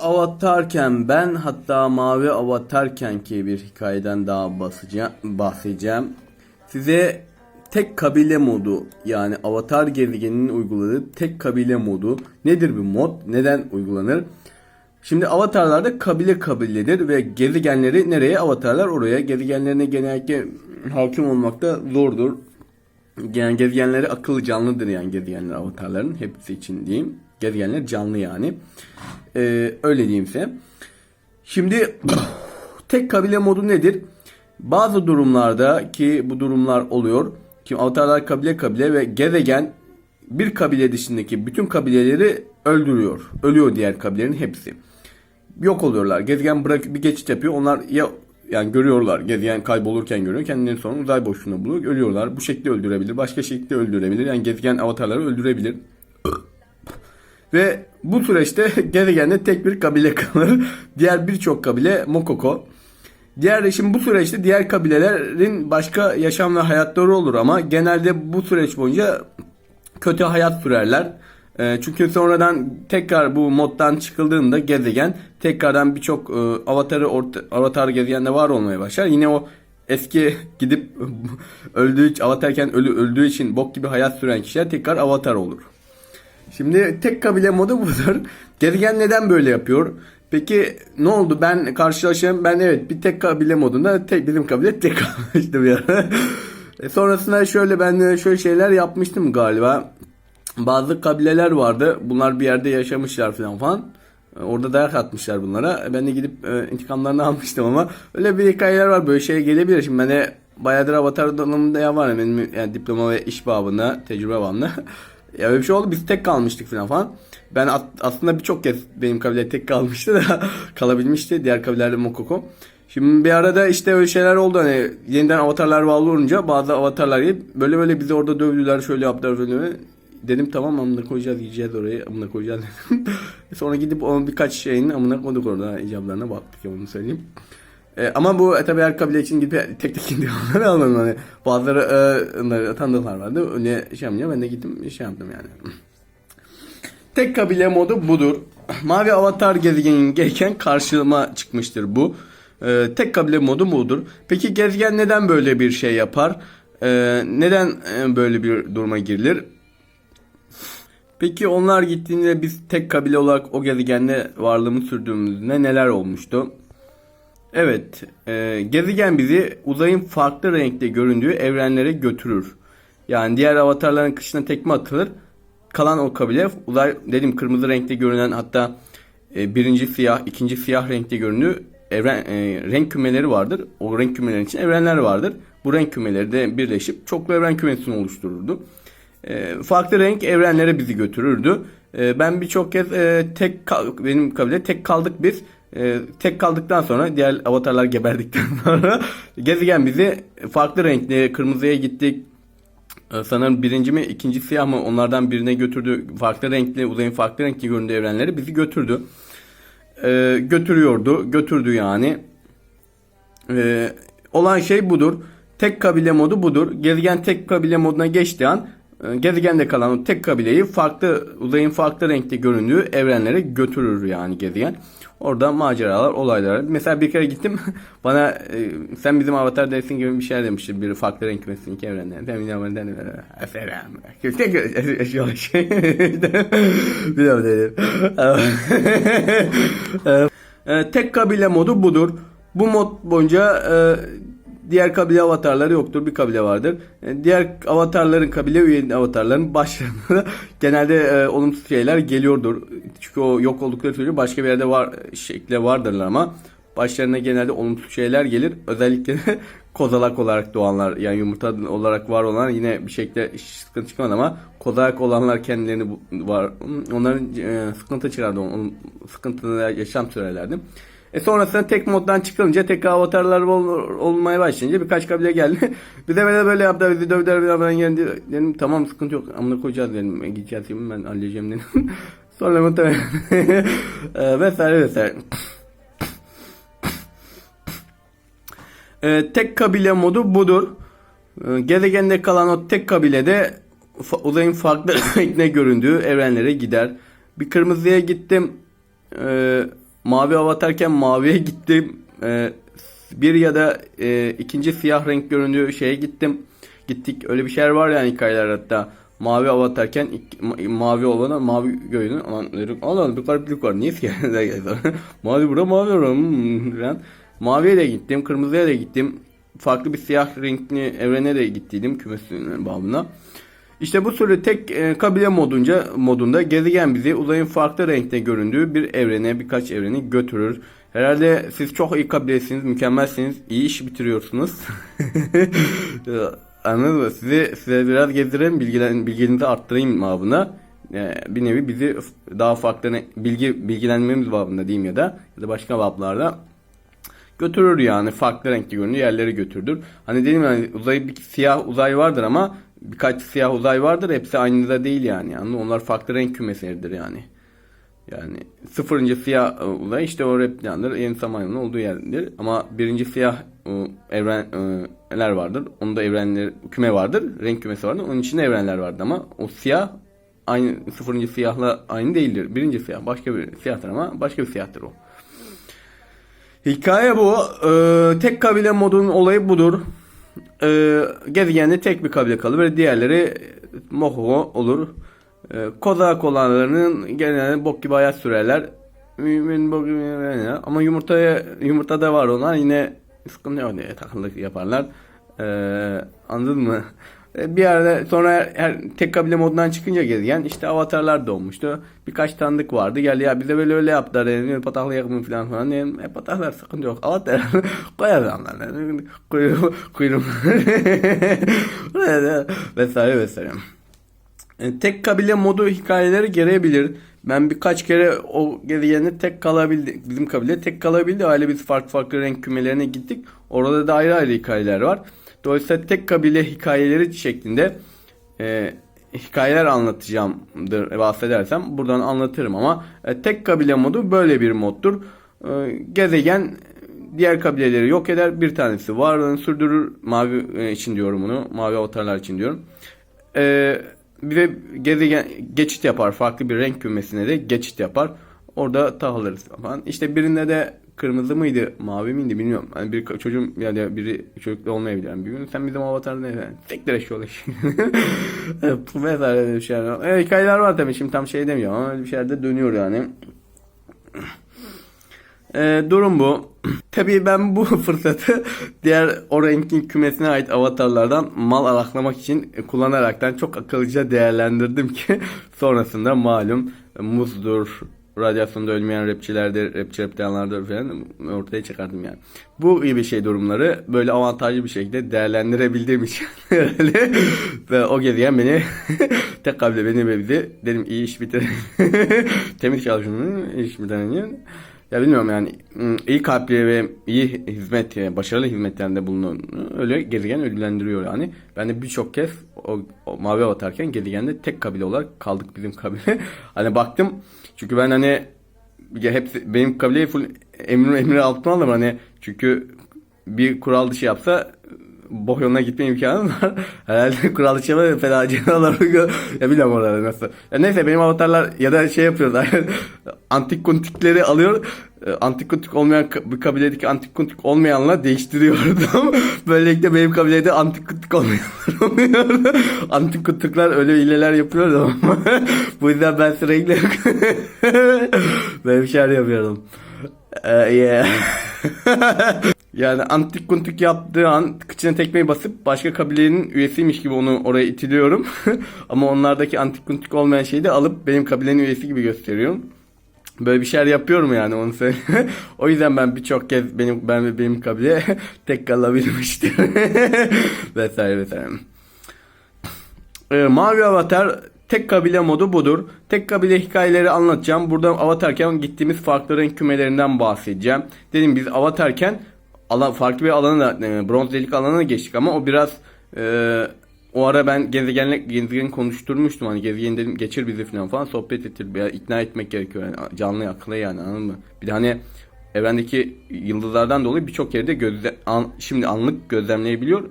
Avatarken ben hatta mavi avatarken ki bir hikayeden daha bahsedeceğim. Size tek kabile modu yani avatar gezegeninin uyguladığı tek kabile modu nedir bu mod? Neden uygulanır? Şimdi avatarlarda kabile kabiledir ve gezegenleri nereye avatarlar oraya. Gezegenlerine genellikle hakim olmakta zordur. Yani gezegenleri akıllı canlıdır yani gezegenler avatarların hepsi için diyeyim. Gezegenler canlı yani. Ee, öyle diyeyim size. Şimdi tek kabile modu nedir? Bazı durumlarda ki bu durumlar oluyor. Ki avatarlar kabile kabile ve gezegen bir kabile dışındaki bütün kabileleri öldürüyor. Ölüyor diğer kabilelerin hepsi. Yok oluyorlar. Gezegen bırak bir geçit yapıyor. Onlar ya yani görüyorlar. Gezegen kaybolurken görüyor. Kendilerini sonra uzay boşluğuna buluyor. Ölüyorlar. Bu şekilde öldürebilir. Başka şekilde öldürebilir. Yani gezegen avatarları öldürebilir. Ve bu süreçte gezegende tek bir kabile kalır. Diğer birçok kabile Mokoko. Diğer şimdi bu süreçte diğer kabilelerin başka yaşam ve hayatları olur ama genelde bu süreç boyunca kötü hayat sürerler. Ee, çünkü sonradan tekrar bu moddan çıkıldığında gezegen tekrardan birçok e, avatarı avatar gezegende var olmaya başlar. Yine o eski gidip öldüğü avatarken ölü, öldüğü için bok gibi hayat süren kişiler tekrar avatar olur. Şimdi tek kabile modu budur. Gezegen neden böyle yapıyor? Peki ne oldu? Ben karşılaşıyorum. Ben evet bir tek kabile modunda tek bizim kabile tek kalmıştı bir. E sonrasında şöyle ben şöyle şeyler yapmıştım galiba. Bazı kabileler vardı. Bunlar bir yerde yaşamışlar falan falan. E, Orada dayak atmışlar bunlara. Ben de gidip e, intikamlarını almıştım ama öyle bir hikayeler var. Böyle şey gelebilir. Şimdi ben de bayağıdır avatar donanımında ya var benim yani diploma ve iş babında, tecrübe babında. Ya öyle bir şey oldu biz tek kalmıştık falan falan. Ben at- aslında birçok kez benim kabile tek kalmıştı da kalabilmişti. Diğer kabilelerde Mokoko. Şimdi bir arada işte öyle şeyler oldu hani yeniden avatarlar var olunca bazı avatarlar gelip böyle böyle bizi orada dövdüler şöyle yaptılar böyle. Dedim tamam amına koyacağız yiyeceğiz orayı amına koyacağız. Sonra gidip onun birkaç şeyin amına koyduk orada icablarına baktık onu söyleyeyim. E, ama bu e, tabii her kabile için gidip tek tek indirimleri almadım. Hani bazıları e, onları tanıdıklar vardı. Öyle şey yapınca ben de gittim şey yaptım yani. Tek kabile modu budur. Mavi avatar gezegenin gereken karşıma çıkmıştır bu. E, tek kabile modu budur. Peki gezegen neden böyle bir şey yapar? E, neden e, böyle bir duruma girilir? Peki onlar gittiğinde biz tek kabile olarak o gezegende varlığımı sürdüğümüzde neler olmuştu? Evet, e, gezegen bizi uzayın farklı renkte göründüğü evrenlere götürür. Yani diğer avatarların kışına tekme atılır. Kalan o kabile uzay dedim kırmızı renkte görünen hatta e, birinci siyah, ikinci siyah renkte göründüğü evren e, renk kümeleri vardır. O renk kümeleri için evrenler vardır. Bu renk kümeleri de birleşip çoklu evren kümesini oluştururdu. E, farklı renk evrenlere bizi götürürdü. E, ben birçok kez e, tek benim kabile tek kaldık biz. E, tek kaldıktan sonra diğer avatarlar geberdikten sonra gezegen bizi farklı renkli kırmızıya gittik. E, sanırım birinci mi ikinci siyah mı onlardan birine götürdü. Farklı renkli uzayın farklı renkli göründüğü evrenlere bizi götürdü. E, götürüyordu. Götürdü yani. Ee, olan şey budur. Tek kabile modu budur. Gezegen tek kabile moduna geçtiği an e, gezegende kalan tek kabileyi farklı uzayın farklı renkte göründüğü evrenlere götürür yani gezegen. Orada maceralar, olaylar. Mesela bir kere gittim bana e, sen bizim avatar değilsin gibi bir şey demişti. Bir farklı renk kümesin iki evrenden. Ben bir avatar. Aferin. Tek şey şey. Biliyorum dedim. E, tek kabile modu budur. Bu mod boyunca e, diğer kabile avatarları yoktur. Bir kabile vardır. E, diğer avatarların kabile üye avatarların başlarına genelde e, olumsuz şeyler geliyordur. Çünkü o yok oldukları sürece başka bir yerde var şekilde vardırlar ama başlarına genelde olumsuz şeyler gelir. Özellikle kozalak olarak doğanlar yani yumurta olarak var olanlar yine bir şekilde sıkıntı çıkmadı ama kozalak olanlar kendilerini var. Onların e, sıkıntı çıkardı. Onun sıkıntılı yaşam sürerlerdi. E sonrasında tek moddan çıkılınca tek avatarlar ol- olmaya başlayınca birkaç kabile geldi. bir de böyle böyle yaptı bizi dövdüler bir ben geldi dedim tamam sıkıntı yok amına koyacağız dedim. E, Gideceğiz ben halledeceğim dedim. Sonra muhtemelen e, vesaire vesaire. E, tek kabile modu budur. E, gezegende kalan o tek kabilede uzayın farklı renkte göründüğü evrenlere gider. Bir kırmızıya gittim. E, mavi avatarken maviye gittim. Ee, bir ya da e, ikinci siyah renk göründüğü şeye gittim. Gittik öyle bir şeyler var yani hikayeler hatta. Mavi avatarken mavi olana mavi göğünü dedik Allah bir gariplik var niye siyah mavi bura mavi bura hmm, falan. Maviye de gittim kırmızıya da gittim farklı bir siyah renkli evrene de gittiydim kümesinin babına. İşte bu türlü tek e, kabile modunca modunda gezegen bizi uzayın farklı renkte göründüğü bir evrene birkaç evreni götürür. Herhalde siz çok iyi kabilesiniz, mükemmelsiniz, iyi iş bitiriyorsunuz. Anladın mı? Sizi, size biraz gezdireyim, bilgilen, bilginizi arttırayım babına. E, bir nevi bizi daha farklı ne- bilgi bilgilenmemiz babında diyeyim ya da ya da başka bablarda götürür yani farklı renkli görünür yerleri götürdür. Hani dedim yani uzay bir siyah uzay vardır ama birkaç siyah uzay vardır hepsi aynı da değil yani. yani onlar farklı renk kümesleridir yani. Yani sıfırıncı siyah e, uzay işte o reptilyandır en samanyolun olduğu yerdir. Ama birinci siyah e, evrenler vardır. Onda evrenler küme vardır. Renk kümesi vardır. Onun içinde evrenler vardır ama o siyah aynı sıfırıncı siyahla aynı değildir. Birinci siyah başka bir siyahtır ama başka bir siyahtır o. Hikaye bu. Ee, tek kabile modunun olayı budur. Ee, gezegende tek bir kabile kalır ve diğerleri Moho olur. Ee, Kozak olanlarının genelde bok gibi hayat sürerler. Mümin bok gibi ama yumurtaya yumurtada var olan yine sıkıntı yok diye takılık yaparlar. Ee, anladın mı? Ee, Bir yerde sonra her, her- tek kabile modundan çıkınca gezegen işte avatarlar doğmuştu. Birkaç tanıdık vardı. Geldi ya bize böyle öyle yaptılar. Yani, pataklı yakın falan falan. Yani, e, pataklar sıkıntı yok. Avatar koyar adamlar. Kuyruğu kuyruğu vesaire vesaire. E, tek kabile modu hikayeleri gelebilir. Ben birkaç kere o gezegende tek kalabildi. Bizim kabile tek kalabildi. Aile biz farklı farklı renk kümelerine gittik. Orada da ayrı ayrı hikayeler var. Dolayısıyla tek kabile hikayeleri şeklinde e, hikayeler anlatacağımdır bahsedersem buradan anlatırım ama e, tek kabile modu böyle bir moddur. E, gezegen diğer kabileleri yok eder. Bir tanesi varlığını sürdürür. Mavi e, için diyorum bunu. Mavi avatarlar için diyorum. Ee, bize gezegen geçit yapar. Farklı bir renk kümesine de geçit yapar. Orada tahılırız falan. İşte birinde de kırmızı mıydı, mavi miydi bilmiyorum. Hani bir çocuğum ya da biri çocuklu olmayabilir. Yani bir gün sen bizim avatar ne? Tekrar eşi ol eşi. Mesela öyle bir şeyler. Evet, hikayeler var tabii. Şimdi tam şey demiyorum ama bir şeyler de dönüyor yani. Ee, durum bu. Tabii ben bu fırsatı diğer o renkin kümesine ait avatarlardan mal araklamak için kullanaraktan çok akıllıca değerlendirdim ki sonrasında malum muzdur, radyasyonda ölmeyen rapçilerdir, rapçi reptilanlardır falan ortaya çıkardım yani. Bu gibi şey durumları böyle avantajlı bir şekilde değerlendirebildiğim için öyle ve o gezegen beni tek kabile beni ve bizi dedim iyi iş bitir. Temiz çalışın, iş bitirin. Ya bilmiyorum yani iyi kalpli ve iyi hizmet, başarılı hizmetlerinde bulunan öyle gezegen ödüllendiriyor yani. Ben de birçok kez o, o mavi avatarken gezegende tek kabile olarak kaldık bizim kabile. hani baktım çünkü ben hani hepsi benim kabileyi full emir emir altına aldım hani çünkü bir kural dışı yapsa boh yoluna gitme imkanı var. Herhalde dışı yapar fena cenalar ya bilmiyorum orada nasıl. Ya neyse benim avatarlar ya da şey yapıyorlar. antik kuntikleri alıyor. e, Antik kuntik olmayan bir kabiledeki antik kuntik olmayanla değiştiriyordum. Böylelikle benim kabilede antik kuntik olmayanlar oluyordu. antik kuntikler öyle hileler yapıyordu ama bu yüzden ben sürekli böyle bir şeyler yapıyordum. Ee, yeah. Yani antik kuntik yaptığı an kıçına tekmeyi basıp başka kabilenin üyesiymiş gibi onu oraya itiliyorum. Ama onlardaki antik kuntik olmayan şeyi de alıp benim kabilenin üyesi gibi gösteriyorum. Böyle bir şeyler yapıyorum yani onu söyleyeyim. o yüzden ben birçok kez benim ben ve benim kabile tek kalabilmiştir. vesaire vesaire. Ee, Mavi Avatar tek kabile modu budur. Tek kabile hikayeleri anlatacağım. Burada avatarken gittiğimiz farklı renk kümelerinden bahsedeceğim. Dedim biz avatarken alan, farklı bir alana da e, bronz delik alanına geçtik ama o biraz e, o ara ben gezegenle gezegeni konuşturmuştum hani gezegen dedim geçir bizi falan falan sohbet ettir ya ikna etmek gerekiyor yani canlı akıllı yani anladın mı? Bir de hani evrendeki yıldızlardan dolayı birçok yerde gözle, an, şimdi anlık gözlemleyebiliyor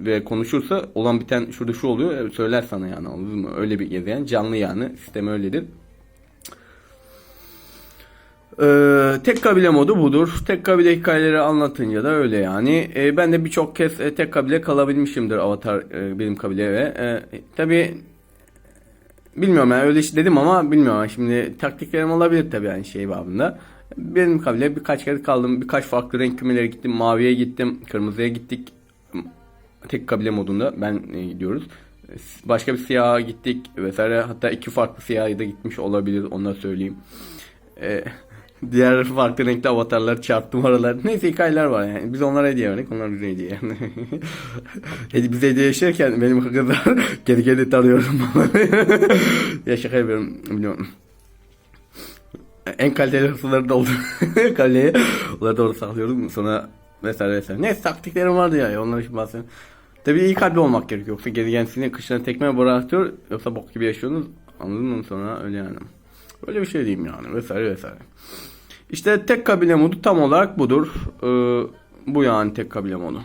ve konuşursa olan biten şurada şu oluyor e, söyler sana yani anladın mı? Öyle bir gezegen canlı yani sistem öyledir. Ee, tek kabile modu budur. Tek kabile hikayeleri anlatınca da öyle yani. Ee, ben de birçok kez e, tek kabile kalabilmişimdir Avatar e, benim kabile ve e, tabi bilmiyorum yani öyle işte dedim ama bilmiyorum. Şimdi taktiklerim olabilir tabi yani şey babında. Benim kabile birkaç kere kaldım. Birkaç farklı renk kümelere gittim. Maviye gittim. Kırmızıya gittik. Tek kabile modunda ben e, gidiyoruz. Başka bir siyaha gittik vesaire. Hatta iki farklı siyaha da gitmiş olabilir. Da söyleyeyim. Ee, diğer farklı renkli avatarlar çarptım oralar. Neyse hikayeler var yani. Biz onlara hediye verdik. Onlar bize hediye. Hedi- Bize hediye yaşarken benim kızlar geri geri tanıyorum. ya şaka yapıyorum. Biliyorum. En kaliteli hırsızları da oldu. Kaleye. Onları doğru saklıyorum. Sonra vesaire vesaire. Neyse taktiklerim vardı ya. Onları şimdi bahsedeyim. Tabii iyi kalpli olmak gerekiyor. Yoksa geri gelsin kışına tekme bırakıyor. Yoksa bok gibi yaşıyorsunuz. Anladın mı? Sonra öyle yani. Öyle bir şey diyeyim yani. Vesaire vesaire. İşte tek kabile modu tam olarak budur. Ee, bu yani tek kabile modu.